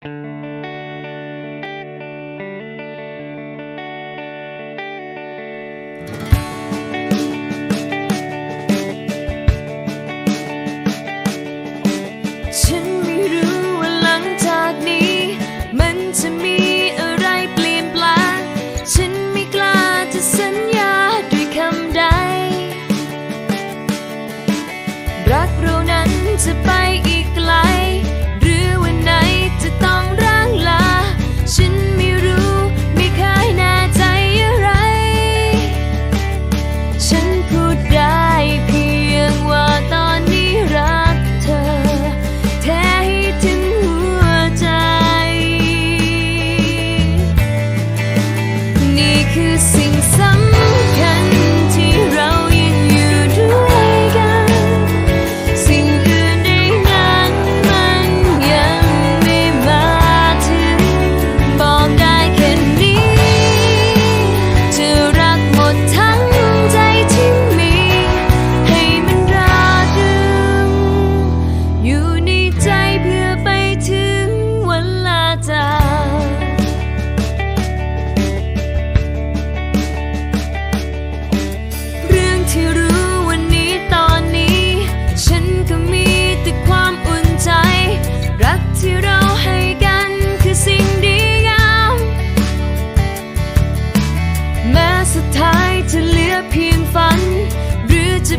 ฉันไม่รู้ว่าหลังจากนี้ มันจะมีอะไรเปลี่ยนแปลง ฉันไม่กล้าจะสัญญาด้วยคำใด รักเรานั้นจะไปอีก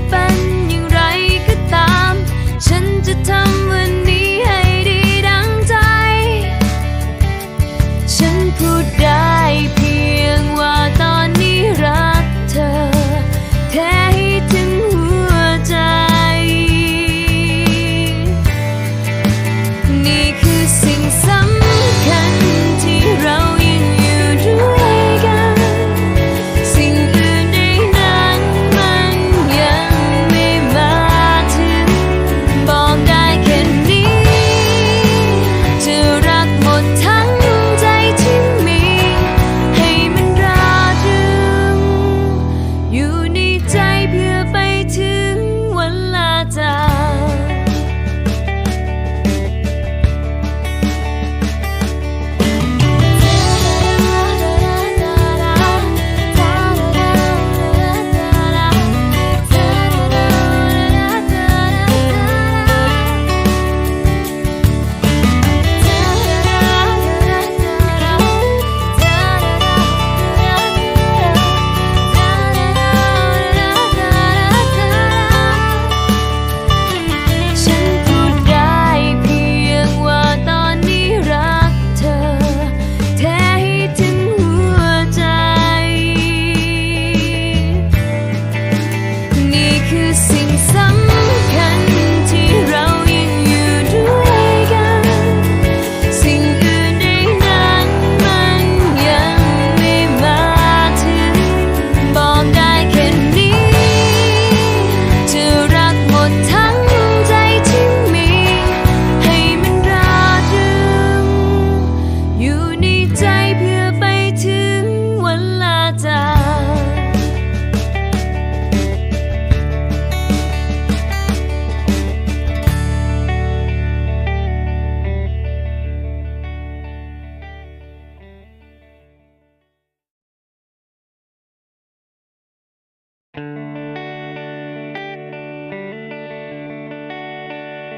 半